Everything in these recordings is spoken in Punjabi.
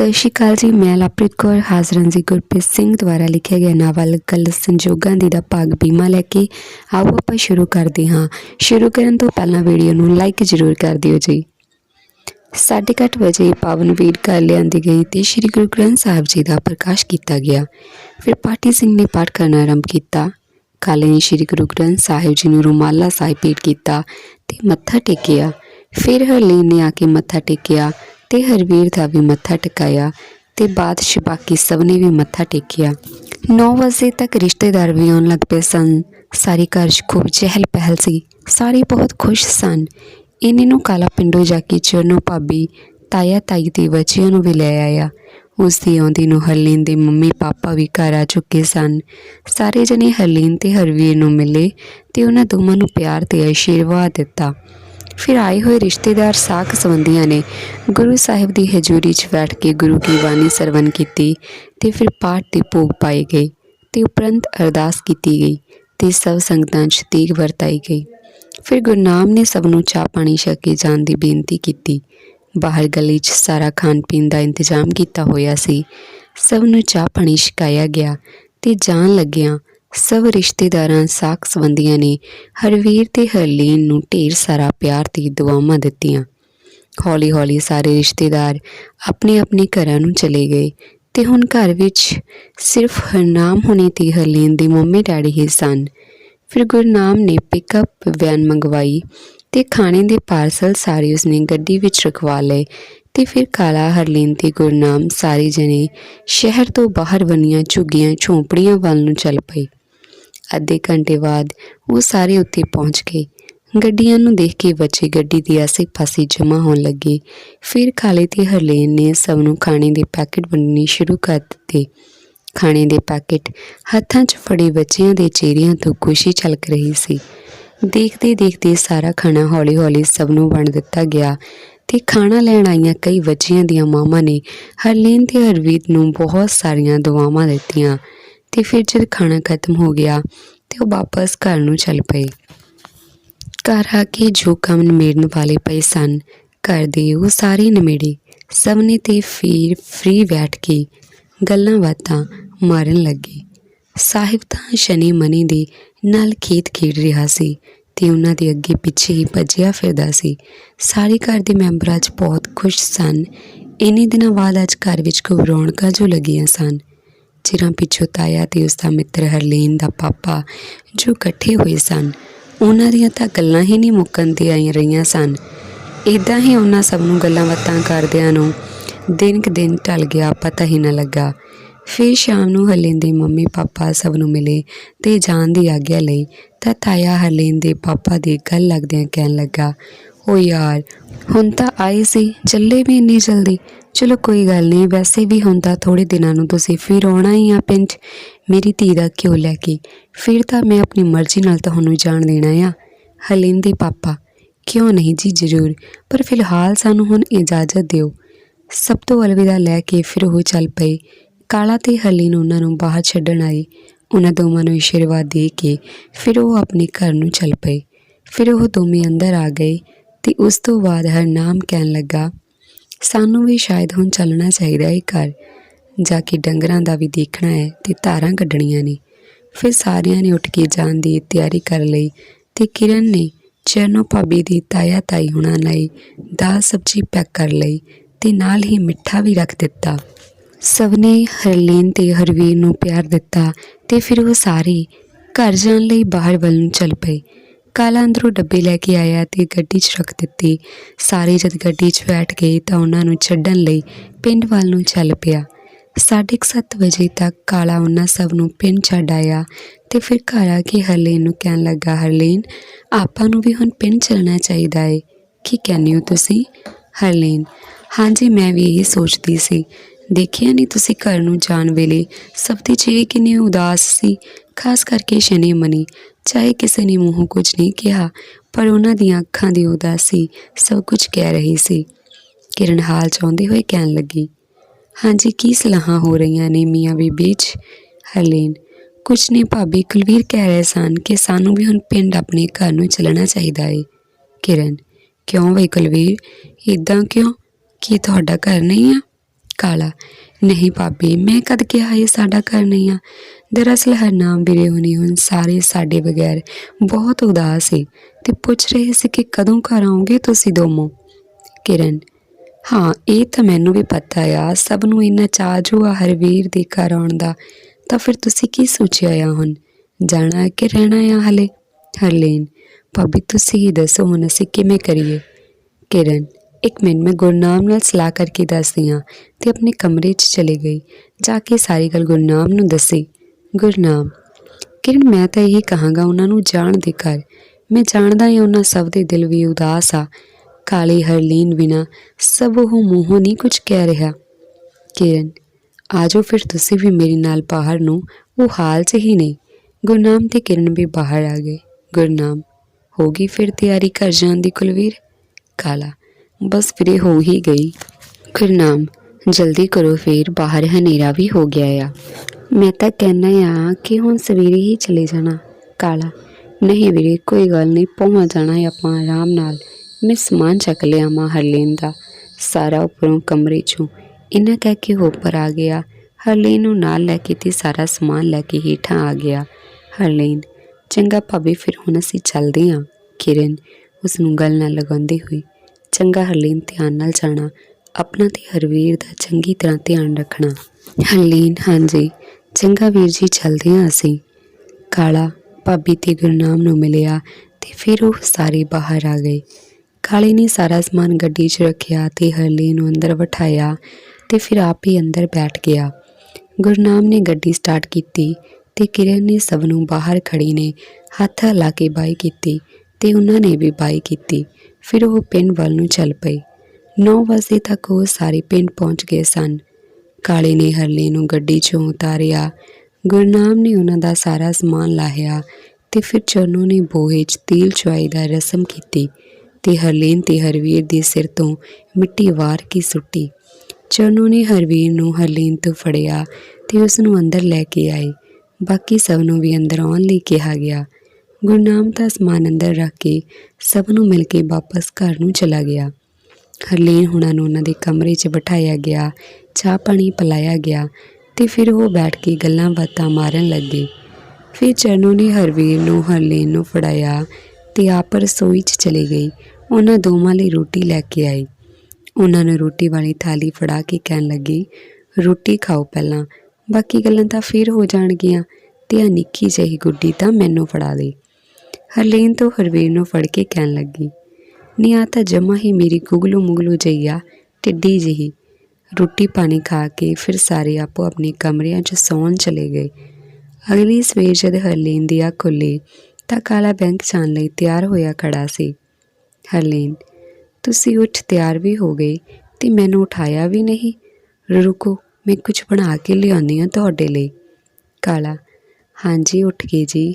ਸਤਿ ਸ਼੍ਰੀ ਅਕਾਲ ਜੀ, ਮੈਂ ਲਵਪ੍ਰੀਤ ਕੌਰ ਹਾਜ਼ਰਨ ਜੀ ਗੁਰਪ੍ਰੀਤ ਸਿੰਘ ਦੁਆਰਾ ਲਿਖਿਆ ਗਿਆ ਨਾਵਲ ਗੱਲ ਸੰਜੋਗਾਂ ਦੀ ਦਾ ਭਾਗ ਬੀਮਾ ਲੈ ਕੇ। ਆਓ ਆਪਾਂ ਸ਼ੁਰੂ ਕਰਦੇ ਹਾਂ। ਸ਼ੁਰੂ ਕਰਨ ਤੋਂ ਪਹਿਲਾਂ ਵੀਡੀਓ ਨੂੰ ਲਾਈਕ ਜ਼ਰੂਰ ਕਰ ਦਿਓ ਜੀ। ਸਾਢੇ ਕੁ ਅੱਠ ਵਜੇ ਪਾਵਨ ਵੀਰ ਕਰ ਲਿਆਂਦੀ ਗਈ ਤੇ ਸ੍ਰੀ ਗੁਰੂ ਗ੍ਰੰਥ ਸਾਹਿਬ ਜੀ ਦਾ ਪ੍ਰਕਾਸ਼ ਕੀਤਾ ਗਿਆ। ਫਿਰ ਪਾਠੀ ਸਿੰਘ ਨੇ ਪਾਠ ਕਰਨਾ ਆਰੰਭ ਕੀਤਾ। ਕਾਲੇ ਨੇ ਸ੍ਰੀ ਗੁਰੂ ਗ੍ਰੰਥ ਸਾਹਿਬ ਜੀ ਨੂੰ ਰੁਮਾਲਾ ਸਾਹਿਬ ਭੇਟ ਕੀਤਾ ਤੇ ਮੱਥਾ ਟੇਕਿਆ। ਫਿਰ ਹਰਲੀਨ ਨੇ ਆ ਕੇ ਮੱਥਾ ਟੇਕਿਆ। ਤੇ ਹਰਵੀਰ ਦਾ ਵੀ ਮੱਥਾ ਟਿਕਾਇਆ ਤੇ ਬਾਅਦ ਚ ਸਭ ਨੇ ਵੀ ਮੱਥਾ ਟੇਕਿਆ। 9 ਵਜੇ ਤੱਕ ਰਿਸ਼ਤੇਦਾਰ ਵੀ ਆਉਣ ਲੱਗ ਪਏ ਸਨ। ਸਾਰੀ ਘਰ 'ਚ ਖੂਬ ਚਹਿਲ ਪਹਿਲ ਸੀ। ਸਾਰੇ ਬਹੁਤ ਖੁਸ਼ ਸਨ। ਇੰਨੇ ਨੂੰ ਕਾਲਾ ਪਿੰਡੋਂ ਜਾ ਕੇ ਚਰਨੋ ਭਾਬੀ, ਤਾਇਆ ਤਾਈ ਦੇ ਬੱਚਿਆਂ ਨੂੰ ਵੀ ਲੈ ਆਇਆ। ਉਸ ਦੀ ਆਉਂਦੀ ਨੂੰ ਹਰਲੀਨ ਦੇ ਮੰਮੀ ਪਾਪਾ ਵੀ ਘਰ ਆ ਚੁੱਕੇ ਸਨ। ਸਾਰੇ ਜਣੇ ਹਰਲੀਨ ਤੇ ਹਰਵੀਰ ਨੂੰ ਮਿਲੇ ਤੇ ਉਹਨਾਂ ਦੋਵਾਂ ਨੂੰ ਪਿਆਰ ਤੇ ਆਸ਼ੀਰਵਾਦ ਦਿੱਤਾ। ਫਿਰ ਆਏ ਹੋਏ ਰਿਸ਼ਤੇਦਾਰ ਸਾਖ ਸੰਬੰਧੀਆਂ ਨੇ ਗੁਰੂ ਸਾਹਿਬ ਦੀ ਹਜ਼ੂਰੀ 'ਚ ਬੈਠ ਕੇ ਗੁਰੂ ਕੀ ਬਾਣੀ ਸਰਵਨ ਕੀਤੀ ਤੇ ਫਿਰ ਪਾਠ ਦੇ ਭੋਗ ਪਾਏ ਗਏ ਤੇ ਉਪਰੰਤ ਅਰਦਾਸ ਕੀਤੀ ਗਈ ਤੇ ਸਭ ਸੰਗਤਾਂ 'ਚ ਤੀਗ ਵਰਤਾਈ ਗਈ। ਫਿਰ ਗੁਰਨਾਮ ਨੇ ਸਭ ਨੂੰ ਚਾਹ ਪਾਣੀ ਛਕ ਕੇ ਜਾਣ ਦੀ ਬੇਨਤੀ ਕੀਤੀ। ਬਾਹਰ ਗਲੀ 'ਚ ਸਾਰਾ ਖਾਣ ਪੀਣ ਦਾ ਇੰਤਜ਼ਾਮ ਕੀਤਾ ਹੋਇਆ ਸੀ। ਸਭ ਨੂੰ ਚਾਹ ਪਾਣੀ ਛਕਾਇਆ ਗਿਆ ਤੇ ਜਾਣ ਲੱਗਿਆਂ ਸਭ ਰਿਸ਼ਤੇਦਾਰਾਂ ਸਾਕ ਸੰਬੰਧੀਆਂ ਨੇ ਹਰਵੀਰ ਤੇ ਹਰਲੀਨ ਨੂੰ ਢੇਰ ਸਾਰਾ ਪਿਆਰ ਤੇ ਦੁਆਵਾਂ ਦਿੱਤੀਆਂ। ਹੌਲੀ-ਹੌਲੀ ਸਾਰੇ ਰਿਸ਼ਤੇਦਾਰ ਆਪਣੇ ਆਪਣੇ ਘਰਾਂ ਨੂੰ ਚਲੇ ਗਏ ਤੇ ਹੁਣ ਘਰ ਵਿੱਚ ਸਿਰਫ ਹਰਨਾਮ ਹੁਣੀ ਤੇ ਹਰਲੀਨ ਦੀ ਮੰਮੀ ਡੈਡੀ ਹੀ ਸਨ। ਫਿਰ ਗੁਰਨਾਮ ਨੇ ਪਿਕਅਪ ਵੈਨ ਮੰਗਵਾਈ ਤੇ ਖਾਣੇ ਦੇ ਪਾਰਸਲ ਸਾਰੇ ਉਸਨੇ ਗੱਡੀ ਵਿੱਚ ਰਖਵਾ ਲਏ ਤੇ ਫਿਰ ਕਾਲਾ ਹਰਲੀਨ ਤੇ ਗੁਰਨਾਮ ਸਾਰੇ ਜਣੇ ਸ਼ਹਿਰ ਤੋਂ ਬਾਹਰ ਬਣੀਆਂ ਝੁੱਗੀਆਂ ਝੌਂਪੜੀਆਂ ਵੱਲ ਨੂੰ ਚੱਲ ਪਏ। ਅੱਧੇ ਘੰਟੇ ਬਾਅਦ ਉਹ ਸਾਰੇ ਉੱਤੇ ਪਹੁੰਚ ਗਏ। ਗੱਡੀਆਂ ਨੂੰ ਦੇਖ ਕੇ ਬੱਚੇ ਗੱਡੀ ਦੇ ਆਸੇ-ਪਾਸੇ ਜਮ੍ਹਾਂ ਹੋਣ ਲੱਗੇ। ਫਿਰ ਕਾਲੇ ਤੇ ਹਰਲੇਨ ਨੇ ਸਭ ਨੂੰ ਖਾਣੇ ਦੇ ਪੈਕੇਟ ਵੰਡਣੇ ਸ਼ੁਰੂ ਕਰ ਦਿੱਤੇ। ਖਾਣੇ ਦੇ ਪੈਕੇਟ ਹੱਥਾਂ 'ਚ ਫੜੇ ਬੱਚਿਆਂ ਦੇ ਚਿਹਰਿਆਂ ਤੋਂ ਖੁਸ਼ੀ ਝਲਕ ਰਹੀ ਸੀ। ਦੇਖਦੇ ਦੇਖਦੇ ਸਾਰਾ ਖਾਣਾ ਹੌਲੀ-ਹੌਲੀ ਸਭ ਨੂੰ ਵੰਡ ਦਿੱਤਾ ਗਿਆ ਤੇ ਖਾਣਾ ਲੈਣ ਆਈਆਂ ਕਈ ਬੱਚਿਆਂ ਦੀਆਂ ਮਾਵਾਂ ਨੇ ਹਰਲੀਨ ਤੇ ਹਰਵੀਰ ਨੂੰ ਬਹੁਤ ਸਾਰੀਆਂ ਦੁਆਵਾਂ ਦਿੱਤੀਆਂ। ਤੇ ਫਿਰ ਜਦ ਖਾਣਾ ਖਤਮ ਹੋ ਗਿਆ ਤੇ ਉਹ ਵਾਪਸ ਘਰ ਨੂੰ ਚੱਲ ਪਏ। ਘਰ ਆ ਕੇ ਜੋ ਕੰਮ ਨਿਮੇੜਨ ਵਾਲੇ ਪਏ ਸਨ, ਘਰ ਦੇ ਉਹ ਸਾਰੇ ਨਿਮੇੜੇ ਸਭ ਨੇ ਤੇ ਫਿਰ ਫ੍ਰੀ ਬੈਠ ਕੇ ਗੱਲਾਂ ਬਾਤਾਂ ਮਾਰਨ ਲੱਗੇ। ਸਾਹਿਬ ਤਾਂ ਸ਼ਨੀ ਮਨੀ ਦੇ ਨਾਲ ਖੇਤ ਖੇਡ ਰਿਹਾ ਸੀ ਤੇ ਉਹਨਾਂ ਦੇ ਅੱਗੇ ਪਿੱਛੇ ਹੀ ਭੱਜਿਆ ਫਿਰਦਾ ਸੀ। ਸਾਰੇ ਘਰ ਦੇ ਮੈਂਬਰ ਅੱਜ ਬਹੁਤ ਖੁਸ਼ ਸਨ। ਇੰਨੇ ਦਿਨਾਂ ਬਾਅਦ ਅੱਜ ਘਰ ਵਿੱਚ ਕੋਈ ਰੌਣਕਾਂ ਜੋ ਲੱਗੀਆਂ ਸਨ। ਚਿਰਾਂ ਪਿੱਛੋਂ ਤਾਇਆ ਤੇ ਉਸ ਦਾ ਮਿੱਤਰ ਹਰਲੀਨ ਦਾ ਪਾਪਾ ਜੋ ਇਕੱਠੇ ਹੋਏ ਸਨ, ਉਹਨਾਂ ਦੀਆਂ ਤਾਂ ਗੱਲਾਂ ਹੀ ਨਹੀਂ ਮੁੱਕਣ ਤੇ ਆਈ ਰਹੀਆਂ ਸਨ। ਇਦਾਂ ਹੀ ਉਹਨਾਂ ਸਭ ਨੂੰ ਗੱਲਾਂ ਬਾਤਾਂ ਕਰਦਿਆਂ ਨੂੰ ਦਿਨ ਕੁ ਦਿਨ ਟਲ ਗਿਆ, ਪਤਾ ਹੀ ਨਾ ਲੱਗਾ। ਫਿਰ ਸ਼ਾਮ ਨੂੰ ਹਰਲੀਨ ਦੇ ਮੰਮੀ ਪਾਪਾ ਸਭ ਨੂੰ ਮਿਲੇ ਤੇ ਜਾਣ ਦੀ ਆਗਿਆ ਲਈ ਤਾਂ ਤਾਇਆ ਹਰਲੀਨ ਦੇ ਪਾਪਾ ਦੀ ਗੱਲ ਲੱਗਦਿਆਂ ਕਹਿਣ ਲੱਗਾ, ਓ ਯਾਰ, ਹੁਣ ਤਾਂ ਆਏ ਸੀ, ਚੱਲੇ ਵੀ ਇੰਨੀ ਜਲਦੀ। ਚਲੋ ਕੋਈ ਗੱਲ ਨਹੀਂ, ਵੈਸੇ ਵੀ ਹੁਣ ਤਾਂ ਥੋੜੇ ਦਿਨਾਂ ਨੂੰ ਤੁਸੀਂ ਫਿਰ ਆਉਣਾ ਹੀ ਆ ਪਿੰਡ ਮੇਰੀ ਧੀ ਦਾ ਘਿਓ ਲੈ ਕੇ, ਫਿਰ ਤਾਂ ਮੈਂ ਆਪਣੀ ਮਰਜ਼ੀ ਨਾਲ ਤੁਹਾਨੂੰ ਜਾਣ ਦੇਣਾ ਆ। ਹਰਲੀਨ ਦੇ ਪਾਪਾ ਕਿਉਂ ਨਹੀਂ ਜੀ ਜ਼ਰੂਰ, ਪਰ ਫਿਲਹਾਲ ਸਾਨੂੰ ਹੁਣ ਇਜਾਜ਼ਤ ਦਿਓ। ਸਭ ਤੋਂ ਅਲਵਿਦਾ ਲੈ ਕੇ ਫਿਰ ਉਹ ਚੱਲ ਪਏ। ਕਾਲਾ ਤੇ ਹਲੀਨ ਉਹਨਾਂ ਨੂੰ ਬਾਹਰ ਛੱਡਣ ਆਈ ਉਹਨਾਂ ਦੋਵਾਂ ਨੂੰ ਆਸ਼ੀਰਵਾਦ ਦੇ ਕੇ ਫਿਰ ਉਹ ਆਪਣੇ ਘਰ ਨੂੰ ਚੱਲ ਪਏ। ਫਿਰ ਉਹ ਦੋਵੇਂ ਅੰਦਰ ਆ ਗਏ ਤੇ ਉਸ ਤੋਂ ਬਾਅਦ ਹਰਨਾਮ ਕਹਿਣ ਲੱਗਾ ਸਾਨੂੰ ਵੀ ਸ਼ਾਇਦ ਹੁਣ ਚੱਲਣਾ ਚਾਹੀਦਾ ਹੈ ਘਰ, ਜਾ ਕੇ ਡੰਗਰਾਂ ਦਾ ਵੀ ਦੇਖਣਾ ਹੈ ਤੇ ਧਾਰਾਂ ਕੱਢਣੀਆਂ ਨੇ। ਫਿਰ ਸਾਰਿਆਂ ਨੇ ਉੱਠ ਕੇ ਜਾਣ ਦੀ ਤਿਆਰੀ ਕਰ ਲਈ ਤੇ ਕਿਰਨ ਨੇ ਚਰਨੋ ਭਾਬੀ ਦੀ ਤਾਇਆ ਤਾਈ ਹੁਣਾਂ ਲਈ ਦਾਲ ਸਬਜ਼ੀ ਪੈਕ ਕਰ ਲਈ ਤੇ ਨਾਲ ਹੀ ਮਿੱਠਾ ਵੀ ਰੱਖ ਦਿੱਤਾ। ਸਭ ਨੇ ਹਰਲੀਨ ਤੇ ਹਰਵੀਰ ਨੂੰ ਪਿਆਰ ਦਿੱਤਾ ਤੇ ਫਿਰ ਉਹ ਸਾਰੇ ਘਰ ਜਾਣ ਲਈ ਬਾਹਰ ਵੱਲ ਨੂੰ ਚੱਲ ਪਏ। ਕਾਲਾ ਅੰਦਰੋਂ ਡੱਬੇ ਲੈ ਕੇ ਆਇਆ ਤੇ ਗੱਡੀ 'ਚ ਰੱਖ ਦਿੱਤੇ। ਸਾਰੇ ਜਦ ਗੱਡੀ 'ਚ ਬੈਠ ਗਏ ਤਾਂ ਉਹਨਾਂ ਨੂੰ ਛੱਡਣ ਲਈ ਪਿੰਡ ਵੱਲ ਨੂੰ ਚੱਲ ਪਿਆ। ਸਾਢੇ ਕੁ ਸੱਤ ਵਜੇ ਤੱਕ ਕਾਲਾ ਉਹਨਾਂ ਸਭ ਨੂੰ ਪਿੰਡ ਛੱਡ ਆਇਆ ਤੇ ਫਿਰ ਘਰ ਆ ਕੇ ਹਰਲੀਨ ਨੂੰ ਕਹਿਣ ਲੱਗਾ, ਹਰਲੀਨ, ਆਪਾਂ ਨੂੰ ਵੀ ਹੁਣ ਪਿੰਡ ਚੱਲਣਾ ਚਾਹੀਦਾ ਏ। ਕੀ ਕਹਿੰਦੇ ਹੋ ਤੁਸੀਂ? ਹਰਲੀਨ, ਹਾਂਜੀ, ਮੈਂ ਵੀ ਇਹ ਸੋਚਦੀ ਸੀ। ਦੇਖਿਆ ਨਹੀਂ ਤੁਸੀਂ ਘਰ ਨੂੰ ਜਾਣ ਵੇਲੇ ਸਭ ਦੇ ਚਿਹਰੇ ਕਿੰਨੇ ਉਦਾਸ ਸੀ। ਖਾਸ ਕਰਕੇ ਸ਼ਨੀ ਮਨੀ, ਚਾਹੇ ਕਿਸੇ ਨੇ ਮੂੰਹੋਂ ਕੁਝ ਨਹੀਂ ਕਿਹਾ, ਪਰ ਉਹਨਾਂ ਦੀਆਂ ਅੱਖਾਂ ਦੀ ਉਦਾਸੀ ਸਭ ਕੁਝ ਕਹਿ ਰਹੀ ਸੀ। ਕਿਰਨ ਹਾਲ ਚਾਹੁੰਦੇ ਹੋਏ ਕਹਿਣ ਲੱਗੀ, ਹਾਂਜੀ, ਕੀ ਸਲਾਹਾਂ ਹੋ ਰਹੀਆਂ ਨੇ ਮੀਆਂ ਬੀਬੀ 'ਚ? ਹਰਲੀਨ ਕੁਛ ਨੇ ਭਾਬੀ ਕੁਲਵੀਰ ਕਹਿ ਰਹੇ ਸਨ ਕਿ ਸਾਨੂੰ ਵੀ ਹੁਣ ਪਿੰਡ ਆਪਣੇ ਘਰ ਨੂੰ ਚੱਲਣਾ ਚਾਹੀਦਾ ਏ। ਕਿਰਨ, ਕਿਉਂ ਬਈ ਕੁਲਵੀਰ? ਇਦਾਂ ਕਿਉਂ? ਕੀ ਤੁਹਾਡਾ ਘਰ ਨਹੀਂ ਆ? ਕਾਲਾ, ਨਹੀਂ ਭਾਬੀ, ਮੈਂ ਕਦ ਕਿਹਾ ਇਹ ਸਾਡਾ ਘਰ ਨਹੀਂ ਆ? ਦਰਅਸਲ ਹਰਨਾਮ ਵੀਰੇ ਹੁਣੀ ਹੁਣ ਸਾਰੇ ਸਾਡੇ ਬਗੈਰ ਬਹੁਤ ਉਦਾਸ ਸੀ ਤੇ ਪੁੱਛ ਰਹੇ ਸੀ ਕਿ ਕਦੋਂ ਘਰ ਆਉਂਗੇ ਤੁਸੀਂ ਦੋਮੋ ਕਿਰਨ, ਹਾਂ, ਇਹ ਤਾਂ ਮੈਨੂੰ ਵੀ ਪਤਾ ਆ, ਸਭ ਨੂੰ ਇੰਨਾ ਚਾਅ ਜੋ ਆ ਹਰਵੀਰ ਦੇ ਘਰ ਆਉਣ ਦਾ, ਤਾਂ ਫਿਰ ਤੁਸੀਂ ਕੀ ਸੋਚਿਆ ਆ ਹੁਣ? ਜਾਣਾ ਕਿ ਰਹਿਣਾ ਆ ਹਲੇ? ਹਰਲੀਨ, ਭਾਬੀ ਤੁਸੀਂ ਹੀ ਦੱਸੋ ਹੁਣ ਅਸੀਂ ਕਿਵੇਂ ਕਰੀਏ? ਕਿਰਨ, ਇੱਕ ਮਿੰਟ, ਮੈਂ ਗੁਰਨਾਮ ਨਾਲ ਸਲਾਹ ਕਰਕੇ ਦੱਸਦੀ ਹਾਂ ਤੇ ਆਪਣੇ ਕਮਰੇ 'ਚ ਚਲੇ ਗਈ, ਜਾ ਕੇ ਸਾਰੀ ਗੱਲ ਗੁਰਨਾਮ ਨੂੰ ਦੱਸੀ। ਗੁਰਨਾਮ ਕਿਰਨ, ਮੈਂ ਤਾਂ ਇਹੀ ਕਹਾਂਗਾ ਉਹਨਾਂ ਨੂੰ ਜਾਣ ਦੇ ਕਰ ਮੈਂ ਜਾਣਦਾ ਹਾਂ ਉਹਨਾਂ ਸਭ ਦੇ ਦਿਲ ਵੀ ਉਦਾਸ ਆ। ਕਾਲੀ ਹਰਲੀਨ ਬਿਨਾ ਸਭ ਉਹ ਮੂੰਹੋਂ ਨਹੀਂ ਕੁਝ ਕਹਿ ਰਿਹਾ। ਕਿਰਨ ਆਜੋ ਫਿਰ, ਤੁਸੀਂ ਵੀ ਮੇਰੇ ਨਾਲ ਬਾਹਰ ਨੂੰ। ਉਹ ਹਾਲ 'ਚ ਹੀ ਨਹੀਂ। ਗੁਰਨਾਮ ਤੇ ਕਿਰਨ ਵੀ ਬਾਹਰ ਆ ਗਏ। ਗੁਰਨਾਮ ਹੋ ਗਈ ਫਿਰ ਤਿਆਰੀ ਕਰ ਜਾਣ ਦੀ ਕੁਲਵੀਰ? ਕਾਲਾ, ਬਸ ਫਿਰੇ ਹੋ ਹੀ ਗਈ। ਗੁਰਨਾਮ ਜਲਦੀ ਕਰੋ ਫਿਰ, ਬਾਹਰ ਹਨੇਰਾ ਵੀ ਹੋ ਗਿਆ ਆ। ਮੈਂ ਤਾਂ ਕਹਿਣਾ ਆ ਕਿ ਹੁਣ ਸਵੇਰੇ ਹੀ ਚਲੇ ਜਾਣਾ, ਕਾਲਾ। ਨਹੀਂ ਵੀਰੇ, ਕੋਈ ਗੱਲ ਨਹੀਂ, ਪਹੁੰਚ ਜਾਣਾ ਹੈ ਆਪਾਂ ਆਰਾਮ ਨਾਲ। ਮੈਂ ਸਮਾਨ ਚੱਕ ਲਿਆ ਮਾਂ ਹਰਲੀਨ ਦਾ, ਸਾਰਾ ਉੱਪਰੋਂ ਕਮਰੇ ਚੋਂ। ਇਹਨਾਂ ਕਹਿ ਕੇ ਉਹ ਉੱਪਰ ਆ ਗਿਆ। ਹਰਲੀਨ ਨੂੰ ਨਾਲ ਲੈ ਕੇ ਤੇ ਸਾਰਾ ਸਮਾਨ ਲੈ ਕੇ ਹੇਠਾਂ ਆ ਗਿਆ। ਹਰਲੀਨ, ਚੰਗਾ ਭਾਬੀ, ਫਿਰ ਹੁਣ ਅਸੀਂ ਚੱਲਦੇ ਹਾਂ ਕਿਰਨ ਉਸ ਨੂੰ ਗੱਲ ਨਾਲ ਲਗਾਉਂਦੀ ਹੋਈ ਚੰਗਾ ਹਰਲੀਨ, ਧਿਆਨ ਨਾਲ ਜਾਣਾ। ਆਪਣਾ ਤੇ ਹਰਵੀਰ ਦਾ ਚੰਗੀ ਤਰ੍ਹਾਂ ਧਿਆਨ ਰੱਖਣਾ। ਹਰਲੀਨ ਹਾਂਜੀ ਚੰਗਾ ਵੀਰ ਜੀ ਚੱਲਦੇ ਹਾਂ ਅਸੀਂ। ਕਾਲਾ ਭਾਬੀ ਤੇ ਗੁਰਨਾਮ ਨੂੰ ਮਿਲਿਆ ਤੇ ਫਿਰ ਉਹ ਸਾਰੇ ਬਾਹਰ ਆ ਗਏ। ਕਾਲੇ ਨੇ ਸਾਰਾ ਸਮਾਨ ਗੱਡੀ 'ਚ ਰੱਖਿਆ ਤੇ ਹਰਲੀਨ ਨੂੰ ਅੰਦਰ ਬਿਠਾਇਆ ਤੇ ਫਿਰ ਆਪ ਹੀ ਅੰਦਰ ਬੈਠ ਗਿਆ। ਗੁਰਨਾਮ ਨੇ ਗੱਡੀ ਸਟਾਰਟ ਕੀਤੀ ਤੇ ਕਿਰਨ ਨੇ ਸਭ ਨੂੰ ਬਾਹਰ ਖੜੀ ਨੇ ਹੱਥ ਲਾ ਕੇ ਬਾਈ ਕੀਤੀ ਤੇ ਉਹਨਾਂ ਨੇ ਵੀ ਬਾਈ ਕੀਤੀ। ਫਿਰ ਉਹ ਪਿੰਡ ਵੱਲ ਨੂੰ ਚੱਲ ਪਈ 9 ਵਜੇ ਤੱਕ ਉਹ ਸਾਰੇ ਪਿੰਡ ਪਹੁੰਚ ਗਏ ਸਨ। ਕਾਲੇ ਨੇ ਹਰਲੀ ਨੂੰ ਗੱਡੀ 'ਚੋਂ ਉਤਾਰਿਆ। ਗੁਰਨਾਮ ਨੇ ਉਹਨਾਂ ਦਾ ਸਾਰਾ ਸਮਾਨ ਲਾਹਿਆ ਤੇ ਫਿਰ ਚਰਨੋ ਨੇ ਬੋਹੇ 'ਚ ਤੀਲ ਚੁਆਈ ਦਾ ਰਸਮ ਕੀਤੀ ਤੇ ਹਰਲੀਨ ਤੇ ਹਰਵੀਰ ਦੇ ਸਿਰ ਤੋਂ ਮਿੱਟੀ ਵਾਰ ਕੇ ਸੁੱਟੀ। ਚਰਨੋ ਨੇ ਹਰਵੀਰ ਨੂੰ ਹਰਲੀਨ ਤੋਂ ਫੜਿਆ ਤੇ ਉਸ ਨੂੰ ਅੰਦਰ ਲੈ ਕੇ ਆਏ ਬਾਕੀ ਸਭ ਨੂੰ ਵੀ ਅੰਦਰ ਆਉਣ ਲਈ ਕਿਹਾ ਗਿਆ। ਗੁਰਨਾਮ ਦਾ ਸਮਾਨ ਅੰਦਰ ਰੱਖ ਕੇ ਸਭ ਨੂੰ ਮਿਲ ਕੇ ਵਾਪਸ ਘਰ ਨੂੰ ਚਲਾ ਗਿਆ। ਹਰਲੀਨ ਹੁਣਾਂ ਨੂੰ ਉਹਨਾਂ ਦੇ ਕਮਰੇ 'ਚ ਬਿਠਾਇਆ ਗਿਆ, ਚਾਹ ਪਾਣੀ ਪਿਲਾਇਆ ਗਿਆ ਤੇ ਫਿਰ ਉਹ ਬੈਠ ਕੇ ਗੱਲਾਂ ਬਾਤਾਂ ਮਾਰਨ ਲੱਗੇ। ਫਿਰ ਚਰਨੂ ਨੇ ਹਰਵੀਰ ਨੂੰ ਹਰਲੀਨ ਨੂੰ ਫੜਾਇਆ ਤੇ ਆਪ ਰਸੋਈ 'ਚ ਚਲੀ ਗਈ ਉਹਨਾਂ ਦੋਵਾਂ ਲਈ ਰੋਟੀ ਲੈ ਕੇ ਆਈ ਉਹਨਾਂ ਨੂੰ ਰੋਟੀ ਵਾਲੀ ਥਾਲੀ ਫੜਾ ਕੇ ਕਹਿਣ ਲੱਗੀ, ਰੋਟੀ ਖਾਓ ਪਹਿਲਾਂ, ਬਾਕੀ ਗੱਲਾਂ ਤਾਂ ਫਿਰ ਹੋ ਜਾਣਗੀਆਂ ਤੇ ਆ ਨਿੱਕੀ ਜਿਹੀ ਗੁੱਡੀ ਤਾਂ ਮੈਨੂੰ ਫੜਾ ਦੇ। ਹਰਲੀਨ ਤੋਂ ਹਰਵੀਰ ਨੂੰ ਫੜ ਕੇ ਕਹਿਣ ਲੱਗੀ ਨੀ ਆ ਤਾਂ ਜਮਾ ਹੀ ਮੇਰੀ ਗੁਗਲੂ ਮੁਗਲੂ ਜਈਆ ਟਿੱਡੀ ਜਿਹੀ। ਰੋਟੀ ਪਾਣੀ ਖਾ ਕੇ ਫਿਰ ਸਾਰੇ ਆਪੋ ਆਪਣੇ ਕਮਰਿਆਂ 'ਚ ਸੌਣ ਚਲੇ ਗਏ। ਅਗਲੀ ਸਵੇਰ ਜਦ ਹਰਲੀਨ ਦੀ ਅੱਖ ਖੁੱਲੀ, ਤਾਂ ਕਾਲਾ ਬੈਂਕ ਜਾਣ ਲਈ ਤਿਆਰ ਹੋਇਆ ਖੜਾ ਸੀ। ਹਰਲੀਨ, ਤੁਸੀਂ ਉੱਠ ਤਿਆਰ ਵੀ ਹੋ ਗਏ ਤੇ ਮੈਨੂੰ ਉਠਾਇਆ ਵੀ ਨਹੀਂ? ਰੁਕੋ, ਮੈਂ ਕੁਝ ਬਣਾ ਕੇ ਲਿਆਉਂਦੀ ਹਾਂ ਤੁਹਾਡੇ ਲਈ। ਕਾਲਾ, ਹਾਂਜੀ, ਉੱਠ ਗਏ ਜੀ।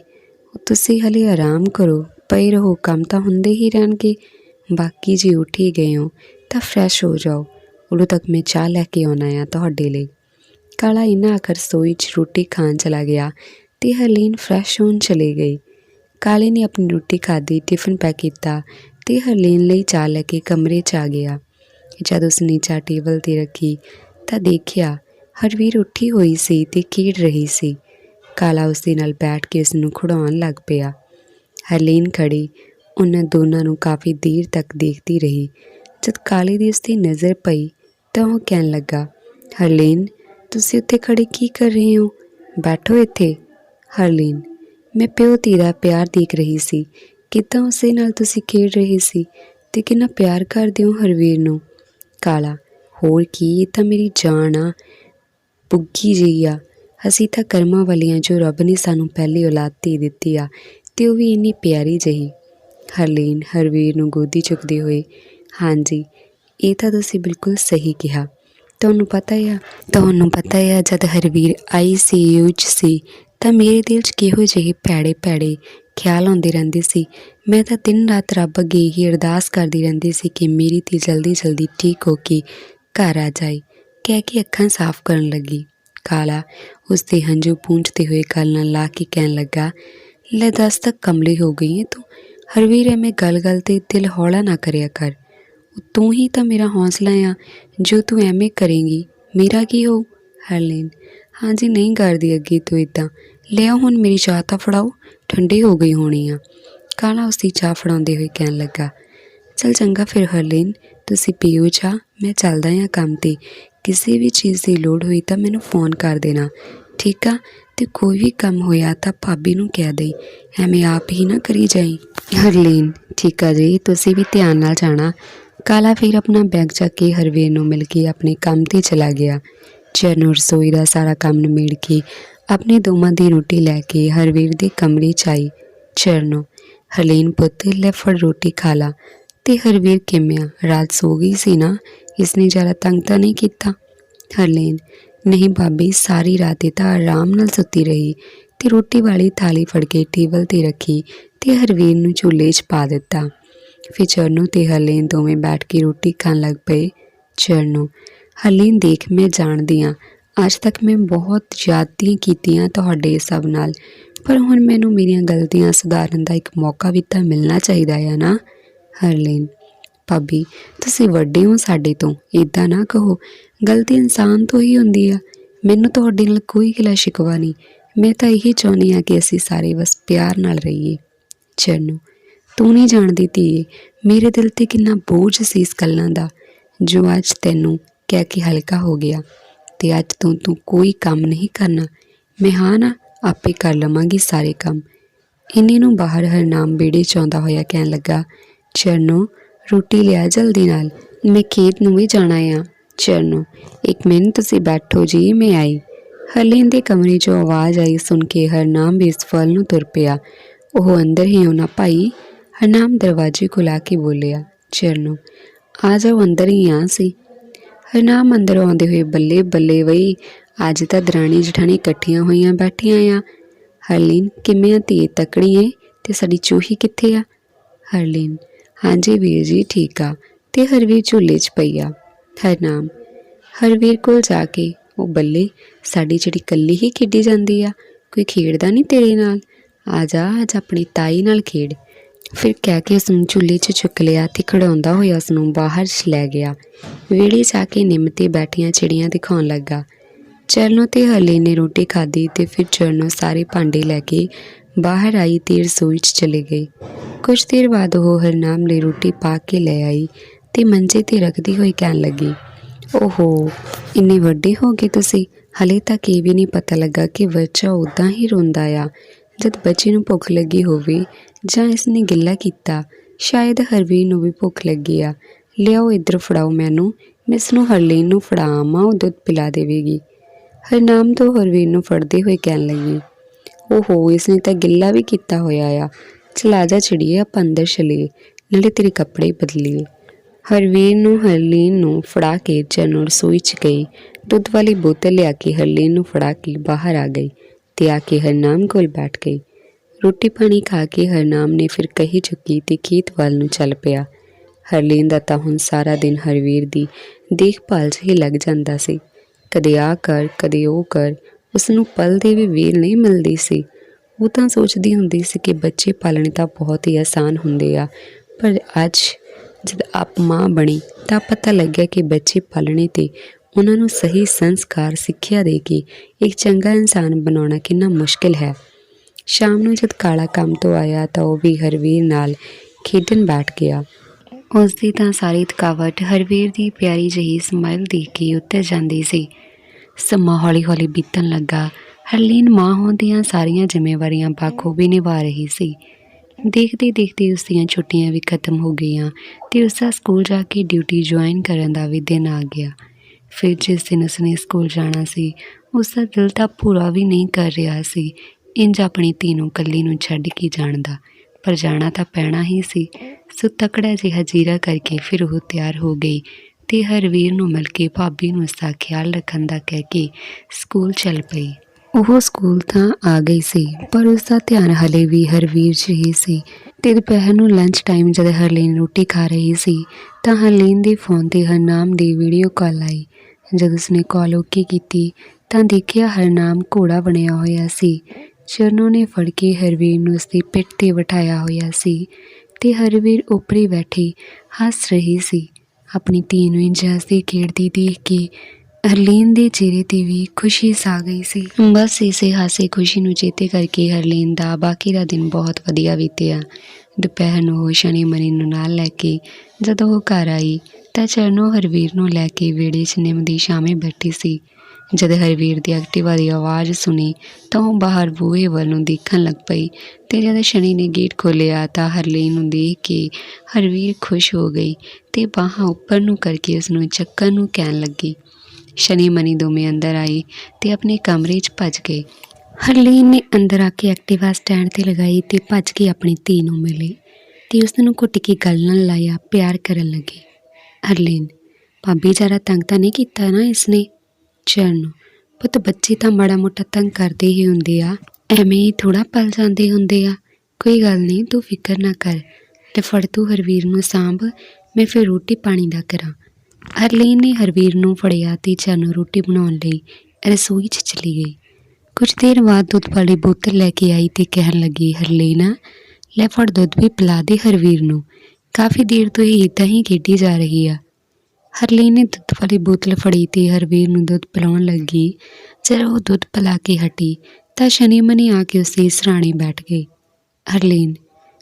ਤੁਸੀਂ ਹਲੇ ਆਰਾਮ ਕਰੋ ਪਈ ਰਹੋ, ਕੰਮ ਤਾਂ ਹੁੰਦੇ ਹੀ ਰਹਿਣਗੇ। ਬਾਕੀ ਜੇ ਉੱਠ ਹੀ ਗਏ ਹੋ, ਤਾਂ ਫਰੈਸ਼ ਹੋ ਜਾਓ। ਉਦੋਂ ਤੱਕ ਮੈਂ ਚਾਹ ਲੈ ਕੇ ਆਉਣਾ ਆ ਤੁਹਾਡੇ ਲਈ। ਕਾਲਾ ਇਨਾ ਆਖਰ ਸੋਈ 'ਚ ਰੋਟੀ ਖਾਣ ਚਲਾ ਗਿਆ ਤੇ ਹਰਲੀਨ ਫਰੈਸ਼ ਹੋਣ ਚਲੀ ਗਈ। ਕਾਲੇ ਨੇ ਆਪਣੀ ਰੋਟੀ ਖਾਧੀ ਟਿਫਨ ਪੈਕ ਕੀਤਾ ਤੇ ਹਰਲੀਨ ਲਈ ਚਾਹ ਲੈ ਕੇ ਕਮਰੇ 'ਚ ਆ ਗਿਆ। ਜਦ ਉਸਨੇ ਚਾਹ ਟੇਬਲ ਤੇ ਰੱਖੀ ਤਾਂ ਦੇਖਿਆ ਹਰਵੀਰ ਉੱਠੀ ਹੋਈ ਸੀ ਤੇ ਖੇਡ ਰਹੀ ਸੀ। ਕਾਲਾ ਉਸ ਦੇ ਨਾਲ ਬੈਠ ਕੇ ਉਸ ਨੂੰ ਖੁਡਾਉਣ ਲੱਗ ਪਿਆ। ਹਰਲੀਨ ਖੜੀ ਉਹਨਾਂ ਦੋਨਾਂ ਨੂੰ ਕਾਫੀ ਦੇਰ ਤੱਕ ਦੇਖਦੀ ਰਹੀ। ਜਦ ਕਾਲੇ ਦੀ ਉਸ ਤੇ ਨਜ਼ਰ ਪਈ ਤਾਂ ਉਹ ਕਹਿਣ ਲੱਗਾ, ਹਰਲੀਨ, ਤੁਸੀਂ ਉੱਥੇ ਖੜੇ ਕੀ ਕਰ ਰਹੇ ਹੋ? ਬੈਠੋ ਇੱਥੇ। ਹਰਲੀਨ, ਮੈਂ ਪਿਓ ਧੀ ਦਾ ਪਿਆਰ ਦੇਖ ਰਹੀ ਸੀ। ਕਿਦਾਂ ਉਸੇ ਨਾਲ ਤੁਸੀਂ ਖੇਡ ਰਹੇ ਸੀ? ਤੇ ਕਿੰਨਾ ਪਿਆਰ ਕਰਦੇ ਹੋ ਹਰਵੀਰ ਨੂੰ? ਕਾਲਾ, ਹੋਰ ਕੀ? ਇਹ ਤਾਂ ਮੇਰੀ ਜਾਨ ਆ। ਪੁੱਗੀ ਜੀ ਆ। ਅਸੀਂ ਤਾਂ ਕਰਮਾਂ ਵਾਲੀਆਂ ਜੋ ਰੱਬ ਨੇ ਸਾਨੂੰ ਪਹਿਲੀ ਔਲਾਦ ਦੇ ਦਿੱਤੀ ਆ, ਤੇ ਉਹ ਵੀ ਇੰਨੀ ਪਿਆਰੀ ਜਹੀ। ਹਰਲੀਨ ਹਰਵੀਰ ਨੂੰ ਗੋਦੀ ਚੁੱਕਦੇ ਹੋਏ, ਹਾਂਜੀ, ਇਹ ਤਾਂ ਤੁਸੀਂ ਬਿਲਕੁਲ ਸਹੀ ਕਿਹਾ। ਤੁਹਾਨੂੰ ਪਤਾ ਆ, ਤੁਹਾਨੂੰ ਪਤਾ ਆ, ਜਦ ਹਰਵੀਰ ਆਈਸੀਯੂ 'ਚ ਸੀ, ਤਾਂ ਮੇਰੇ ਦਿਲ 'ਚ ਕਿਹੋ ਜਿਹੇ ਭੈੜੇ ਭੈੜੇ ਖਿਆਲ ਆਉਂਦੇ ਰਹਿੰਦੇ ਸੀ। ਮੈਂ ਤਾਂ ਦਿਨ ਰਾਤ ਰੱਬ ਅੱਗੇ ਹੀ ਅਰਦਾਸ ਕਰਦੀ ਰਹਿੰਦੀ ਸੀ ਕਿ ਮੇਰੀ ਧੀ ਜਲਦੀ ਜਲਦੀ ਠੀਕ ਹੋ ਕੇ ਘਰ ਆ ਜਾਏ। ਕਹਿ ਕੇ ਅੱਖਾਂ ਸਾਫ਼ ਕਰਨ ਲੱਗੀ। ਕਾਲਾ ਉਸ ਦੇ ਹੰਝੂ ਪੂੰਝਦੇ ਹੋਏ ਗੱਲ ਨਾਲ ਲਾ ਕੇ ਕਹਿਣ ਲੱਗਾ, ਲੈ ਦੱਸ ਤੱਕ ਕਮਲੀ ਹੋ ਗਈ ਹੈ ਤੂੰ। ਹਰਵੀਰ, ਐਵੇਂ ਗੱਲ-ਗੱਲ ਤੇ ਦਿਲ ਹੌਲਾ ਨਾ ਕਰਿਆ ਕਰ। ਤੂੰ ਹੀ ਤਾਂ ਮੇਰਾ ਹੌਸਲਾ ਆ, ਜੋ ਤੂੰ ਐਵੇਂ ਕਰੇਂਗੀ, ਮੇਰਾ ਕੀ ਹੋ ਹਰਲੀਨ ਹਾਂਜੀ ਨਹੀਂ ਕਰਦੀ ਅੱਗੇ ਤੂੰ ਇਦਾਂ ਲਿਆਓ ਹੁਣ ਮੇਰੀ ਚਾਹ ਤਾਂ ਫੜਾਓ, ਠੰਡੀ ਹੋ ਗਈ ਹੋਣੀ ਆ। ਕਾਲਾ ਉਸਦੀ ਚਾਹ ਫੜਾਉਂਦੇ ਹੋਏ ਕਹਿਣ ਲੱਗਾ, ਚਲ ਚੰਗਾ ਫਿਰ ਹਰਲੀਨ, ਤੁਸੀਂ ਪੀਓ ਚਾਹ, ਮੈਂ ਚੱਲਦਾ ਹਾਂ ਕੰਮ ਤੇ। ਕਿਸੇ ਵੀ ਚੀਜ਼ ਦੀ ਲੋੜ ਹੋਈ ਤਾਂ ਮੈਨੂੰ ਫੋਨ ਕਰ ਦੇਣਾ, ਠੀਕ ਆ? ਤੇ ਕੋਈ ਵੀ ਕੰਮ ਹੋਇਆ ਤਾਂ ਭਾਬੀ ਨੂੰ ਕਹਿ ਦੇ ਐਵੇਂ ਆਪ ਹੀ ਨਾ ਕਰੀ ਜਾਈ। ਹਰਲੀਨ, ਠੀਕ ਆ ਜੀ, ਤੁਸੀਂ ਵੀ ਧਿਆਨ ਨਾਲ ਜਾਣਾ। ਕਾਲਾ ਫਿਰ ਆਪਣਾ ਬੈਗ ਚੱਕ ਕੇ ਹਰਵੀਰ ਨੂੰ ਮਿਲ ਕੇ ਆਪਣੇ ਕੰਮ ਤੇ ਚਲਾ ਗਿਆ। ਚਰਨੂ ਰਸੋਈ ਦਾ ਸਾਰਾ ਕੰਮ ਨਿਮੇੜ ਕੇ ਆਪਣੇ ਦੋਵਾਂ ਦੀ ਰੋਟੀ ਲੈ ਕੇ ਹਰਵੀਰ ਦੇ ਕਮਰੇ 'ਚ ਆਈ। ਚਰਨੋ ਹਰਲੀਨ ਪੁੱਤ, ਲੈ ਫੜ ਰੋਟੀ ਖਾ ਲਾ। ਤੇ ਹਰਵੀਰ ਕਿਵੇਂ ਆ ਰਾਤ ਸੋ ਗਈ ਸੀ ਨਾ ਇਸਨੇ ਜ਼ਿਆਦਾ ਤੰਗ ਤਾਂ ਨਹੀਂ ਕੀਤਾ? ਹਰਲੀਨ ਨਹੀਂ ਭਾਬੀ, ਸਾਰੀ ਰਾਤ ਤਾਂ ਆਰਾਮ ਨਾਲ ਸੁੱਤੀ ਰਹੀ ਤੇ ਰੋਟੀ ਵਾਲੀ ਥਾਲੀ ਫੜ ਕੇ ਟੇਬਲ ਤੇ ਰੱਖੀ ਤੇ ਹਰਵੀਰ ਨੂੰ ਚੁੱਲ੍ਹੇ 'ਚ ਪਾ ਦਿੱਤਾ। ਫਿਰ ਚਰਨੂ ਤੇ ਹਰਲੀਨ ਦੋਵੇਂ ਬੈਠ ਕੇ ਰੋਟੀ ਖਾਣ ਲੱਗ ਪਏ। ਚਰਨੂ, ਹਰਲੀਨ ਦੇਖ, ਮੈਂ ਜਾਣਦੀ ਹਾਂ ਅੱਜ ਤੱਕ ਮੈਂ ਬਹੁਤ ਜ਼ਿਆਦਤੀਆਂ ਕੀਤੀਆਂ ਤੁਹਾਡੇ ਸਭ ਨਾਲ, ਪਰ ਹੁਣ ਮੈਨੂੰ ਮੇਰੀਆਂ ਗਲਤੀਆਂ ਸੁਧਾਰਨ ਦਾ ਇੱਕ ਮੌਕਾ ਵੀ ਤਾਂ ਮਿਲਣਾ ਚਾਹੀਦਾ ਹੈ ਨਾ? ਹਰਲੀਨ ਭਾਬੀ, ਤੁਸੀਂ ਵੱਡੇ ਹੋ ਸਾਡੇ ਤੋਂ ਇਦਾਂ ਨਾ ਕਹੋ। ਗਲਤੀ ਇਨਸਾਨ ਤੋਂ ਹੀ ਹੁੰਦੀ ਆ। ਮੈਨੂੰ ਤੁਹਾਡੇ ਨਾਲ ਕੋਈ ਗਿਲਾ ਸ਼ਿਕਵਾ ਨਹੀਂ। ਮੈਂ ਤਾਂ ਇਹੀ ਚਾਹੁੰਦੀ ਆ ਕਿ ਅਸੀਂ ਸਾਰੇ ਬਸ ਪਿਆਰ ਨਾਲ ਰਹੀਏ। ਚਰਨੂ ਤੂੰ ਨਹੀਂ ਜਾਣਦੀ ਧੀਏ, ਮੇਰੇ ਦਿਲ ਤੇ ਕਿੰਨਾ ਬੋਝ ਸੀ ਇਸ ਗੱਲਾਂ ਦਾ, ਜੋ ਅੱਜ ਤੈਨੂੰ ਕਹਿ ਕੇ ਹਲਕਾ ਹੋ ਗਿਆ। ਤੇ ਅੱਜ ਤੋਂ ਤੂੰ ਕੋਈ ਕੰਮ ਨਹੀਂ ਕਰਨਾ। ਮੈਂ ਹਾਂ ਨਾ, ਆਪੇ ਕਰ ਲਵਾਂਗੀ ਸਾਰੇ ਕੰਮ। ਇੰਨੇ ਨੂੰ ਬਾਹਰ ਹਰਨਾਮ ਬੇੜੇ ਚ ਹੋਇਆ ਕਹਿਣ ਲੱਗਾ ਚਰਨੋ ਰੋਟੀ ਲਿਆ ਜਲਦੀ ਨਾਲ। ਮੈਂ ਖੇਤ ਨੂੰ ਵੀ ਜਾਣਾ ਆ। ਚਰਨੋ, ਇੱਕ ਮਿੰਟ ਤੁਸੀਂ ਬੈਠੋ ਜੀ, ਮੈਂ ਆਈ। ਹਰਲੀਨ ਦੇ ਕਮਰੇ 'ਚੋਂ ਆਵਾਜ਼ ਆਈ ਸੁਣ ਕੇ ਹਰਨਾਮ ਵੀ ਇਸ ਫਲ ਨੂੰ ਤੁਰ ਪਿਆ। ਉਹ ਅੰਦਰ ਹੀ ਹੋਣਾ ਭਾਈ ਹਰਨਾਮ ਦਰਵਾਜ਼ੇ ਖੁਲਾ ਕੇ ਬੋਲਿਆ, ਚਰਨੋ, ਆ ਜਾਓ, ਅੰਦਰ ਹੀ ਆ ਸੀ ਹਰਨਾਮ ਅੰਦਰ ਆਉਂਦੇ ਹੋਏ ਬੱਲੇ ਬੱਲੇ ਵਈ, ਅੱਜ ਤਾਂ ਦਰਾਣੀ ਜਠਾਣੀ ਇਕੱਠੀਆਂ ਹੋਈਆਂ ਬੈਠੀਆਂ ਆ। ਹਰਲੀਨ, ਕਿਵੇਂ ਆ ਧੀ ਤਕੜੀ ਏ? ਤੇ ਸਾਡੀ ਚੂਹੀ ਕਿੱਥੇ ਆ? ਹਰਲੀਨ ਹਾਂਜੀ ਵੀਰ ਜੀ, ਠੀਕ ਆ। ਤੇ ਹਰਵੀਰ ਝੂਲੇ 'ਚ ਪਈ ਆ। ਹਰਨਾਮ ਹਰਵੀਰ ਕੋਲ ਜਾ ਕੇ ਉਹ ਬੱਲੇ, ਸਾਡੀ ਜਿਹੜੀ ਕੱਲੀ ਹੀ ਖੇਡੀ ਜਾਂਦੀ ਆ, ਕੋਈ ਖੇਡਦਾ ਨਹੀਂ ਤੇਰੇ ਨਾਲ? ਆ ਜਾ ਅੱਜ ਆਪਣੀ ਤਾਈ ਨਾਲ ਖੇਡ। ਫਿਰ ਕਹਿ ਕੇ ਉਸ ਨੂੰ ਝੂਲੇ 'ਚ ਚੁੱਕ ਲਿਆ ਤੇ ਖੜਾਉਂਦਾ ਹੋਇਆ ਉਸ ਨੂੰ ਬਾਹਰ ਲੈ ਗਿਆ। ਵਿਹੜੇ ਜਾ ਕੇ ਨਿੰਮ ਤੇ ਬੈਠੀਆਂ ਚਿੜੀਆਂ ਦਿਖਾਉਣ ਲੱਗਾ। ਚਰਨੋ ਤੇ ਹਲੇ ਨੇ ਰੋਟੀ ਖਾਧੀ ਤੇ ਫਿਰ ਚਰਨੋ ਸਾਰੇ ਭਾਂਡੇ ਲੈ ਕੇ ਬਾਹਰ ਆਈ ਤੇ ਰਸੋਈ 'ਚ ਚਲੇ ਗਈ। ਕੁਝ ਦੇਰ ਬਾਅਦ ਉਹ ਹਰਨਾਮ ਲਈ ਰੋਟੀ ਪਾ ਕੇ ਲੈ ਆਈ ਤੇ ਮੰਜੇ ਤੇ ਰੱਖਦੀ ਹੋਈ ਕਹਿਣ ਲੱਗੀ, ਓਹੋ, ਇੰਨੇ ਵੱਡੇ ਹੋ ਗਏ ਤੁਸੀਂ। ਹਲੇ ਤੱਕ ਇਹ ਵੀ ਨਹੀਂ ਪਤਾ ਲੱਗਾ ਕਿ ਬੱਚਾ ਉਦਾਂ ਹੀ ਰੋਂਦਾ ਆ। ਜਦ ਬੱਚੇ ਨੂੰ ਭੁੱਖ ਲੱਗੀ ਹੋਵੇ ਜਾਂ ਇਸਨੇ ਗਿੱਲਾ ਕੀਤਾ, ਸ਼ਾਇਦ ਹਰਵੀਰ ਨੂੰ ਵੀ ਭੁੱਖ ਲੱਗੀ ਆ। ਲਿਆਓ, ਇੱਧਰ ਫੜਾਓ ਮੈਨੂੰ। ਮੈਂ ਇਸ ਨੂੰ ਹਰਲੀਨ ਨੂੰ ਫੜਾਵਾਂ, ਉਹ ਦੁੱਧ ਪਿਲਾ ਦੇਵੇਗੀ। ਹਰਨਾਮ ਤੋਂ ਹਰਵੀਰ ਨੂੰ ਫੜਦੇ ਹੋਏ ਕਹਿਣ ਲੱਗੀ ਓਹੋ, ਇਸਨੇ ਤਾਂ ਗਿੱਲਾ ਵੀ ਕੀਤਾ ਹੋਇਆ ਆ। ਚਲਾ ਜਾ ਚਿੜੀਏ, ਆਪਾਂ ਅੰਦਰ ਚਲੀਏ, ਨਾਲੇ ਤੇਰੇ ਕੱਪੜੇ ਬਦਲੀਏ ਹਰਵੀਰ ਨੂੰ, ਹਰਲੀਨ ਨੂੰ ਫੜਾ ਕੇ ਚਰਨੋ ਰਸੋਈ ਚ ਗਈ। ਦੁੱਧ ਵਾਲੀ ਬੋਤਲ ਲਿਆ ਕੇ ਹਰਲੀਨ ਨੂੰ ਫੜਾ ਕੇ ਬਾਹਰ ਆ ਗਈ ਤੇ ਆ ਕੇ ਹਰਨਾਮ ਕੋਲ ਬੈਠ ਗਈ। ਰੋਟੀ ਪਾਣੀ ਖਾ ਕੇ ਹਰਨਾਮ ਨੇ ਫਿਰ ਕਹੀ ਚੁੱਕੀ ਤੇ ਖੇਤ ਵੱਲ ਨੂੰ ਚੱਲ ਪਿਆ। ਹਰਲੀਨ ਦਾ ਤਾਂ ਹੁਣ ਸਾਰਾ ਦਿਨ ਹਰਵੀਰ ਦੀ ਦੇਖਭਾਲ 'ਚ ਹੀ ਲੱਗ ਜਾਂਦਾ ਸੀ। ਕਦੇ ਆ ਕਰ, ਕਦੇ ਉਹ ਕਰ ਉਸ ਨੂੰ ਪਲ ਦੇ ਵੀ ਵੇਲ ਨਹੀਂ ਮਿਲਦੀ ਸੀ। ਉਹ ਤਾਂ ਸੋਚਦੀ ਹੁੰਦੀ ਸੀ ਕਿ ਬੱਚੇ ਪਾਲਣੇ ਤਾਂ ਬਹੁਤ ਹੀ ਆਸਾਨ ਹੁੰਦੇ ਆ। ਪਰ ਅੱਜ ਜਦ ਆਪ ਮਾਂ ਬਣੀ ਤਾਂ ਪਤਾ ਲੱਗਿਆ ਕਿ ਬੱਚੇ ਪਾਲਣੇ ਤੇ ਉਹਨਾਂ ਨੂੰ ਸਹੀ ਸੰਸਕਾਰ, ਸਿੱਖਿਆ ਦੇ ਕੇ ਇੱਕ ਚੰਗਾ ਇਨਸਾਨ ਬਣਾਉਣਾ ਕਿੰਨਾ ਮੁਸ਼ਕਿਲ ਹੈ। ਸ਼ਾਮ ਨੂੰ ਜਦ ਕਾਲਾ ਕੰਮ ਤੋਂ ਆਇਆ ਤਾਂ ਉਹ ਵੀ ਹਰਵੀਰ ਨਾਲ ਖੇਡਣ ਬੈਠ ਗਿਆ। ਉਸ ਦੀ ਤਾਂ ਸਾਰੀ ਥਕਾਵਟ ਹਰਵੀਰ ਦੀ ਪਿਆਰੀ ਜਿਹੀ ਸਮਾਈਲ ਦੇਖ ਕੇ ਉੱਤਰ ਜਾਂਦੀ ਸੀ। ਸਮਾਂ ਹੌਲੀ-ਹੌਲੀ ਬੀਤਣ ਲੱਗਾ। ਹਰਲੀਨ ਮਾਂ ਹੋਣ ਦੀਆਂ ਸਾਰੀਆਂ ਜ਼ਿੰਮੇਵਾਰੀਆਂ ਬਾਖੂਬੀ ਨਿਭਾ ਰਹੀ ਸੀ। ਦੇਖਦੇ ਦੇਖਦੇ ਉਸ ਦੀਆਂ ਛੁੱਟੀਆਂ ਵੀ ਖਤਮ ਹੋ ਗਈਆਂ ਤੇ ਉਸ ਦਾ ਸਕੂਲ ਜਾ ਕੇ ਡਿਊਟੀ ਜੁਆਇਨ ਕਰਨ ਦਾ ਵੀ ਦਿਨ ਆ ਗਿਆ। ਫਿਰ ਜਿਸ ਦਿਨ ਉਸਨੇ ਸਕੂਲ ਜਾਣਾ ਸੀ, ਉਸ ਦਾ ਦਿਲ ਤਾਂ ਪੂਰਾ ਵੀ ਨਹੀਂ ਕਰ ਰਿਹਾ ਸੀ, ਇੰਜ ਆਪਣੀ ਧੀ ਨੂੰ ਇਕੱਲੀ ਨੂੰ ਛੱਡ ਕੇ ਜਾਣ ਦਾ। ਪਰ ਜਾਣਾ ਤਾਂ ਪੈਣਾ ਹੀ ਸੀ। ਸੋ ਤਕੜਾ ਜਿਹਾ ਜੀਰਾ ਕਰਕੇ ਫਿਰ ਉਹ ਤਿਆਰ ਹੋ ਗਈ। ਤੇ ਹਰਵੀਰ ਨੂੰ ਮਿਲ ਕੇ ਭਾਬੀ ਨੂੰ ਉਸਦਾ ਖਿਆਲ ਰੱਖਣ ਦਾ ਕਹਿ ਕੇ ਸਕੂਲ ਚੱਲ ਪਈ। ਉਹ ਸਕੂਲ ਤਾਂ ਆ ਗਈ ਸੀ, ਪਰ ਉਸ ਦਾ ਧਿਆਨ ਹਲੇ ਵੀ ਹਰਵੀਰ 'ਚ ਹੀ ਸੀ ਤੇ ਦੁਪਹਿਰ ਨੂੰ ਲੰਚ ਟਾਈਮ ਜਦ ਹਰਲੀਨ ਰੋਟੀ ਖਾ ਰਹੀ ਸੀ, ਤਾਂ ਹਰਲੀਨ ਦੇ ਫੋਨ ਤੇ ਹਰਨਾਮ ਦੀ ਵੀਡੀਓ ਕਾਲ ਆਈ। ਜਦ ਉਸਨੇ ਕਾਲ ਓਕੇ ਕੀਤੀ, ਤਾਂ ਦੇਖਿਆ ਹਰਨਾਮ ਘੋੜਾ ਬਣਿਆ ਹੋਇਆ ਸੀ। ਚਰਨੋ ਨੇ ਫੜ ਕੇ ਹਰਵੀਰ ਨੂੰ ਉਸਦੀ ਪਿੱਠ ਤੇ ਬਿਠਾਇਆ ਹੋਇਆ ਸੀ ਤੇ ਹਰਵੀਰ ਉੱਪਰ ਹੀ ਬੈਠੀ ਹੱਸ ਰਹੀ ਸੀ। ਆਪਣੀ ਧੀ ਨੂੰ ਇੰਜ ਹੱਸਦੀ ਖੇਡਦੀ ਦੇਖ ਕੇ ਹਰਲੀਨ ਦੇ ਚਿਹਰੇ ਤੇ ਵੀ ਖੁਸ਼ੀ ਸਾ ਗਈ ਸੀ। ਬਸ ਇਸੇ ਹਾਸੇ ਖੁਸ਼ੀ ਨੂੰ ਚੇਤੇ ਕਰਕੇ ਹਰਲੀਨ ਦਾ ਬਾਕੀ ਦਾ ਦਿਨ ਬਹੁਤ ਵਧੀਆ ਬੀਤਿਆ। ਦੁਪਹਿਰ ਨੂੰ ਉਹ ਸ਼ਨੀ ਮਨੀ ਨੂੰ ਨਾਲ ਲੈ ਕੇ ਜਦੋਂ ਉਹ ਘਰ ਆਈ ਤਾਂ ਚਰਨੋ ਹਰਵੀਰ ਨੂੰ ਲੈ ਕੇ ਵਿਹੜੇ 'ਚ ਨਿੰਮ ਦੀ ਛਾਵੇਂ ਬੈਠੀ ਸੀ। ਜਦ ਹਰਵੀਰ ਦੀ ਐਕਟਿਵਾ ਦੀ ਆਵਾਜ਼ ਸੁਣੀ ਤਾਂ ਉਹ ਬਾਹਰ ਬੂਹੇ ਵੱਲ ਨੂੰ ਦੇਖਣ ਲੱਗ ਪਈ ਤੇ ਜਦ ਸ਼ਨੀ ਨੇ ਗੇਟ ਖੋਲ੍ਹਿਆ ਤਾਂ ਹਰਲੀਨ ਨੂੰ ਦੇਖ ਕੇ ਹਰਵੀਰ ਖੁਸ਼ ਹੋ ਗਈ ਤੇ ਬਾਹਾਂ ਉੱਪਰ ਨੂੰ ਕਰਕੇ ਉਸ ਨੂੰ ਚੱਕਣ ਨੂੰ ਕਹਿਣ ਲੱਗੀ। ਸ਼ਨੀ ਮਨੀ ਦੋਵੇਂ ਅੰਦਰ ਆਏ ਤੇ ਆਪਣੇ ਕਮਰੇ 'ਚ ਭੱਜ ਗਏ ਹਰਲੀਨ ਨੇ ਅੰਦਰ ਆ ਕੇ ਐਕਟਿਵਾ ਸਟੈਂਡ ਤੇ ਲਗਾਈ ਤੇ ਭੱਜ ਕੇ ਆਪਣੀ ਧੀ ਨੂੰ ਮਿਲੀ ਤੇ ਉਸ ਨੂੰ ਘੁੱਟ ਕੇ ਗੱਲ ਨਾਲ ਲਾਇਆ, ਪਿਆਰ ਕਰਨ ਲੱਗੀ। ਹਰਲੀਨ, ਭਾਬੀ, ਜਰਾ ਤੰਗ ਤਾਂ ਨਹੀਂ ਕੀਤਾ ਨਾ ਇਸਨੇ? ਚਰਨ ਪੁੱਤ ਬੱਚੇ ਤਾਂ ਮਾੜਾ ਮੋਟਾ ਤੰਗ ਕਰਦੇ ਹੀ ਹੁੰਦੇ ਆ। ਐਵੇਂ ਹੀ ਥੋੜਾ ਪਲ ਜਾਂਦੇ ਹੁੰਦੇ ਆ। ਕੋਈ ਗੱਲ ਨਹੀਂ, ਤੂੰ ਫਿਕਰ ਨਾ ਕਰ। ਤੇ ਫੜ ਤੂੰ ਹਰਵੀਰ ਨੂੰ ਸਾਂਭ, ਮੈਂ ਫਿਰ ਰੋਟੀ ਪਾਣੀ ਦਾ ਕਰਾਂ। ਹਰਲੀਨ ਨੇ ਹਰਵੀਰ ਨੂੰ ਫੜਿਆ ਤੇ ਚਰਨ ਨੂੰ ਰੋਟੀ ਬਣਾਉਣ ਲਈ ਰਸੋਈ 'ਚ ਚਲੀ ਗਈ। ਕੁਝ ਦੇਰ ਬਾਅਦ ਦੁੱਧ ਵਾਲੀ ਬੋਤਲ ਲੈ ਕੇ ਆਈ ਤੇ ਕਹਿਣ ਲੱਗੀ, ਹਰਲੀਨਾ, ਲੈ ਫੜ ਦੁੱਧ ਵੀ ਪਿਲਾ ਦੇ ਹਰਵੀਰ ਨੂੰ। ਕਾਫੀ ਦੇਰ ਤੋਂ ਇਹ ਇਦਾਂ ਹੀ ਖੇਡੀ ਜਾ ਰਹੀ ਆ। ਹਰਲੀਨ ਨੇ ਦੁੱਧ ਵਾਲੀ ਬੋਤਲ ਫੜੀ ਤੇ ਹਰਵੀਰ ਨੂੰ ਦੁੱਧ ਪਿਲਾਉਣ ਲੱਗੀ। ਜਦੋਂ ਉਹ ਦੁੱਧ ਪਿਲਾ ਕੇ ਹਟੀ, ਤਾਂ ਸ਼ਨੀ ਮਨੀ ਆ ਕੇ ਉਸੇ ਸਰਾਣੇ ਬੈਠ ਗਈ। ਹਰਲੀਨ,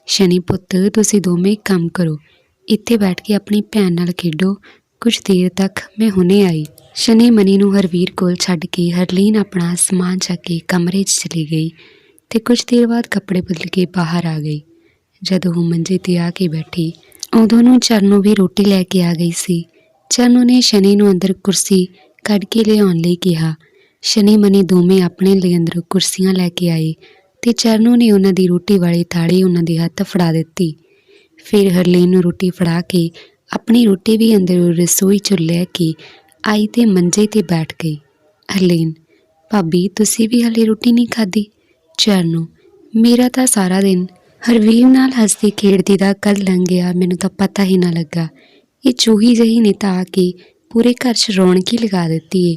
ਸ਼ਨੀ ਪੁੱਤ, ਤੁਸੀਂ ਦੋਵੇਂ ਕੰਮ ਕਰੋ। ਇੱਥੇ ਬੈਠ ਕੇ ਆਪਣੀ ਭੈਣ ਨਾਲ ਖੇਡੋ। ਕੁਝ ਦੇਰ ਤੱਕ ਮੈਂ ਹੁਣੇ ਆਈ। ਸ਼ਨੀ ਮਨੀ ਨੂੰ ਹਰਵੀਰ ਕੋਲ ਛੱਡ ਕੇ ਹਰਲੀਨ ਆਪਣਾ ਸਮਾਨ ਚੱਕ ਕੇ ਕਮਰੇ 'ਚ ਚਲੀ ਗਈ ਤੇ ਕੁਝ ਦੇਰ ਬਾਅਦ ਕੱਪੜੇ ਬਦਲ ਕੇ ਬਾਹਰ ਆ ਗਈ। ਜਦੋਂ ਉਹ ਮੰਜੇ ਤੇ ਆ ਕੇ ਬੈਠੀ, ਉਦੋਂ ਨੂੰ ਚਰਨੋ ਵੀ ਰੋਟੀ ਲੈ ਕੇ ਆ ਗਈ ਸੀ। ਚਰਨੋ ਨੇ ਸ਼ਨੀ ਨੂੰ ਅੰਦਰ ਕੁਰਸੀ ਕੱਢ ਕੇ ਲਿਆਉਣ ਲਈ ਕਿਹਾ। ਸ਼ਨੀ ਮਨੀ ਦੋਵੇਂ ਆਪਣੇ ਲਈ ਅੰਦਰ ਕੁਰਸੀਆਂ ਲੈ ਕੇ ਆਏ ਤੇ ਚਰਨੂ ਨੇ ਉਹਨਾਂ ਦੀ ਰੋਟੀ ਵਾਲੀ ਥਾਲੀ ਉਹਨਾਂ ਦੇ ਹੱਥ ਫੜਾ ਦਿੱਤੀ। ਫਿਰ ਹਰਲੀਨ ਨੂੰ ਰੋਟੀ ਫੜਾ ਕੇ ਆਪਣੀ ਰੋਟੀ ਵੀ ਅੰਦਰ ਰਸੋਈ 'ਚੋਂ ਲੈ ਕੇ ਆਈ ਤੇ ਮੰਜੇ ਤੇ ਬੈਠ ਗਈ। ਹਰਲੀਨ, ਭਾਬੀ, ਤੁਸੀਂ ਵੀ ਹਲੇ ਰੋਟੀ ਨਹੀਂ ਖਾਧੀ? ਚਰਨੂ, ਮੇਰਾ ਤਾਂ ਸਾਰਾ ਦਿਨ ਹਰਵੀਰ ਨਾਲ ਹੱਸਦੀ ਖੇਡਦੀ ਦਾ ਕਦ ਲੰਘ ਗਿਆ, ਮੈਨੂੰ ਤਾਂ ਪਤਾ ਹੀ ਨਾ ਲੱਗਾ। ਇਹ ਚੂਹੀ ਜਹੀ ਨੇ ਤਾਂ ਆ ਕੇ ਪੂਰੇ ਘਰ 'ਚ ਰੌਣਕ ਹੀ ਲਗਾ ਦਿੱਤੀ ਏ।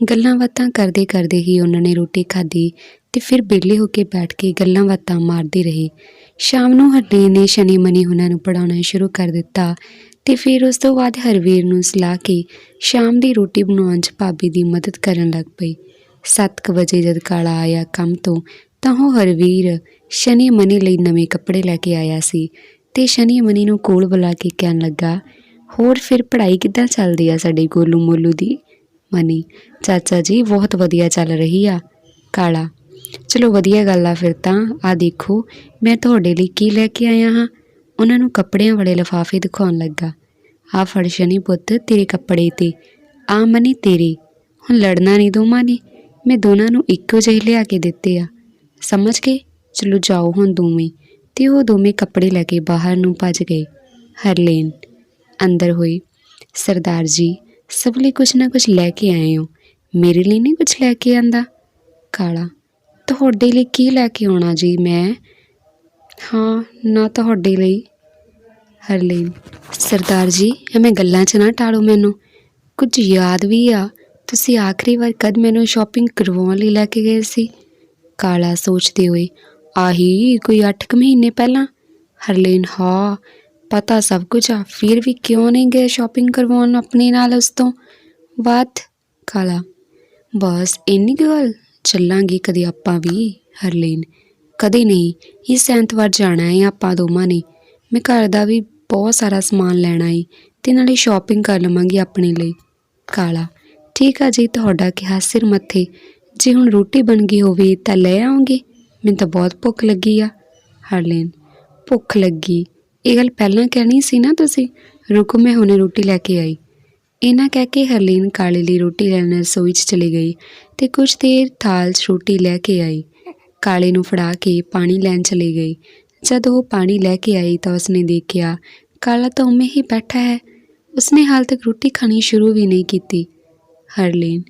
ਗੱਲਾਂ ਬਾਤਾਂ ਕਰਦੇ ਕਰਦੇ ਹੀ ਉਹਨਾਂ ਨੇ ਰੋਟੀ ਖਾਧੀ ਤੇ ਫਿਰ ਵਿਹਲੇ ਹੋ ਕੇ ਬੈਠ ਕੇ ਗੱਲਾਂ ਬਾਤਾਂ ਮਾਰਦੇ ਰਹੇ। ਸ਼ਾਮ ਨੂੰ ਹਰਲੀਨ ਨੇ ਸ਼ਨੀ ਮਨੀ ਉਹਨਾਂ ਨੂੰ ਪੜਾਉਣਾ ਸ਼ੁਰੂ ਕਰ ਦਿੱਤਾ ਤੇ ਫਿਰ ਉਸ ਤੋਂ ਬਾਅਦ ਹਰਵੀਰ ਨੂੰ ਸਲਾਹ ਕੇ ਸ਼ਾਮ ਦੀ ਰੋਟੀ ਬਣਾਉਣ 'ਚ ਭਾਬੀ ਦੀ ਮਦਦ ਕਰਨ ਲੱਗ ਪਈ। 7:00 ਵਜੇ ਜਦ ਕਾਲਾ ਆਇਆ ਕੰਮ ਤੋਂ, ਤਾਂ ਉਹ ਹਰਵੀਰ ਸ਼ਨੀ ਮਨੀ ਲਈ ਨਵੇਂ ਕੱਪੜੇ ਲੈ ਕੇ ਆਇਆ ਸੀ ਤੇ ਸ਼ਨੀ ਮਨੀ ਨੂੰ ਕੋਲ ਬੁਲਾ ਕੇ ਕਹਿਣ ਲੱਗਾ ਹੋਰ ਫਿਰ ਪੜ੍ਹਾਈ ਕਿੱਦਾਂ ਚੱਲਦੀ ਆ ਸਾਡੀ ਗੋਲੂ ਮੋਲੂ ਦੀ? ਮਨੀ, ਚਾਚਾ ਜੀ, ਬਹੁਤ ਵਧੀਆ ਚੱਲ ਰਹੀ ਆ, ਕਾਲਾ। ਚਲੋ ਵਧੀਆ ਗੱਲ ਆ ਫਿਰ ਤਾਂ ਆ ਦੇਖੋ, ਮੈਂ ਤੁਹਾਡੇ ਲਈ ਕੀ ਲੈ ਕੇ ਆਇਆ ਹਾਂ? ਉਹਨਾਂ ਨੂੰ ਕੱਪੜਿਆਂ ਵਾਲੇ ਲਿਫਾਫੇ ਦਿਖਾਉਣ ਲੱਗਾ। ਆ ਫੜ ਸ਼ਨੀ ਪੁੱਤ, ਤੇਰੇ ਕੱਪੜੇ ਤੇ। ਆ ਮਨੀ ਤੇਰੇ। ਹੁਣ ਲੜਨਾ ਨਹੀਂ ਦੋਵਾਂ ਨੇ। ਮੈਂ ਦੋਨਾਂ ਨੂੰ ਇੱਕੋ ਜਿਹੇ ਲਿਆ ਕੇ ਦਿੱਤੇ ਆ। ਸਮਝ ਗਏ? ਚਲੋ ਜਾਓ ਹੁਣ ਦੋਵੇਂ। ਤੇ ਉਹ ਦੋਵੇਂ ਕੱਪੜੇ ਲੈ ਕੇ ਬਾਹਰ ਨੂੰ ਭੱਜ ਗਏ। ਹਰਲੇਨ ਅੰਦਰ ਹੋਈ। ਸਰਦਾਰ ਜੀ, ਸਭ ਲਈ ਕੁਝ ਨਾ ਕੁਝ ਲੈ ਕੇ ਆਏ ਹੋ। ਮੇਰੇ ਲਈ ਨਹੀਂ ਕੁਝ ਲੈ ਕੇ ਆਂਦਾ? ਕਾਲਾ, ਤੁਹਾਡੇ ਲਈ ਕੀ ਲੈ ਕੇ ਆਉਣਾ ਜੀ ਮੈਂ? ਹਾਂ, ਨਾ ਤੁਹਾਡੇ ਲਈ। ਹਰਲੀਨ, ਸਰਦਾਰ ਜੀ ਐਵੇਂ ਗੱਲਾਂ 'ਚ ਨਾ ਟਾਲੋ ਮੈਨੂੰ। ਕੁਝ ਯਾਦ ਵੀ ਆ। ਤੁਸੀਂ ਆਖਰੀ ਵਾਰ ਕਦ ਮੈਨੂੰ ਸ਼ਾਪਿੰਗ ਕਰਵਾਉਣ ਲਈ ਲੈ ਕੇ ਗਏ ਸੀ? ਕਾਲਾ ਸੋਚਦੇ ਹੋਏ। ਆਹੀ, ਕੋਈ 8 ਮਹੀਨੇ ਪਹਿਲਾਂ? ਹਰਲੀਨ, ਹਾਂ ਪਤਾ ਸਭ ਕੁਝ ਆ। ਫਿਰ ਵੀ ਕਿਉਂ ਨਹੀਂ ਗਏ ਸ਼ਾਪਿੰਗ ਕਰਵਾਉਣ ਆਪਣੇ ਨਾਲ ਉਸ ਤੋਂ? ਬਾਅਦ ਕਾਲਾ। ਬਸ ਇੰਨੀ ਕੁ ਗੱਲ? ਚੱਲਾਂਗੇ ਕਦੇ ਆਪਾਂ ਵੀ, ਹਰਲੀਨ। ਕਦੇ ਨਹੀਂ। ਇਸ ਐਤਵਾਰ ਜਾਣਾ ਹੈ ਆਪਾਂ ਦੋਵਾਂ ਨੇ। ਮੈਂ ਘਰ ਦਾ ਵੀ ਬਹੁਤ ਸਾਰਾ ਸਮਾਨ ਲੈਣਾ ਹੈ ਤੇ ਨਾਲੇ ਸ਼ਾਪਿੰਗ ਕਰ ਲਵਾਂਗੀ ਆਪਣੇ ਲਈ। ਕਾਲਾ। ਠੀਕ ਆ ਜੀ, ਤੁਹਾਡਾ ਕਿਹਾ ਸਿਰ ਮੱਥੇ। ਜੇ ਹੁਣ ਰੋਟੀ ਬਣ ਗਈ ਹੋਵੇ ਤਾਂ ਲੈ ਆਉਂਗੇ। ਮੈਨੂੰ ਤਾਂ ਬਹੁਤ ਭੁੱਖ ਲੱਗੀ ਆ। ਹਰਲੀਨ। ਭੁੱਖ ਲੱਗੀ। ਇਹ ਗੱਲ ਪਹਿਲਾਂ ਕਹਿਣੀ ਸੀ ਨਾ ਤੁਸੀਂ? ਰੁਕੋ, ਮੈਂ ਹੁਣੇ ਰੋਟੀ ਲੈ ਕੇ ਆਈ। ਇਹਨਾਂ ਕਹਿ ਕੇ ਹਰਲੀਨ ਕਾਲੇ ਲਈ ਰੋਟੀ ਲੈਣ ਰਸੋਈ 'ਚ ਚਲੀ ਗਈ ਤੇ ਕੁਝ ਦੇਰ ਥਾਲ 'ਚ ਰੋਟੀ ਲੈ ਕੇ ਆਈ। ਕਾਲੇ ਨੂੰ ਫੜਾ ਕੇ ਪਾਣੀ ਲੈਣ ਚਲੀ ਗਈ। ਜਦ ਉਹ ਪਾਣੀ ਲੈ ਕੇ ਆਈ ਤਾਂ ਉਸਨੇ ਦੇਖਿਆ ਕਾਲਾ ਤਾਂ ਉਵੇਂ ਹੀ ਬੈਠਾ ਹੈ। ਉਸਨੇ ਹਾਲ ਤੱਕ ਰੋਟੀ ਖਾਣੀ ਸ਼ੁਰੂ ਵੀ ਨਹੀਂ ਕੀਤੀ। ਹਰਲੀਨ,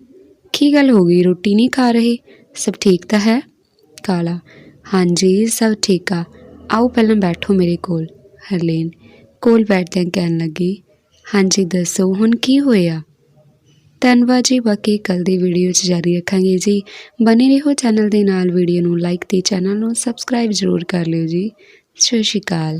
ਕੀ ਗੱਲ ਹੋ ਗਈ? ਰੋਟੀ ਨਹੀਂ ਖਾ ਰਹੇ? ਸਭ ਠੀਕ ਤਾਂ ਹੈ? ਕਾਲਾ, ਹਾਂਜੀ, ਸਭ ਠੀਕ ਆ। ਆਓ ਪਹਿਲਾਂ ਬੈਠੋ ਮੇਰੇ ਕੋਲ। ਹਰਲੀਨ ਕੋਲ ਬੈਠਦਿਆਂ ਕਹਿਣ ਲੱਗੀ, ਹਾਂਜੀ, ਦੱਸੋ, ਹੁਣ ਕੀ ਹੋਇਆ? ਧੰਨਵਾਦ ਜੀ, ਬਾਕੀ ਕੱਲ ਦੀ ਵੀਡੀਓ 'ਚ ਜਾਰੀ ਰੱਖਾਂਗੇ ਜੀ। ਬਨੇ ਰਹੋ ਚੈਨਲ ਦੇ ਨਾਲ ਵੀਡੀਓ ਨੂੰ ਲਾਈਕ ਤੇ ਚੈਨਲ ਨੂੰ ਸਬਸਕ੍ਰਾਈਬ ਜ਼ਰੂਰ ਕਰ ਲਿਓ ਜੀ। ਸਤਿ ਸ਼੍ਰੀ ਅਕਾਲ।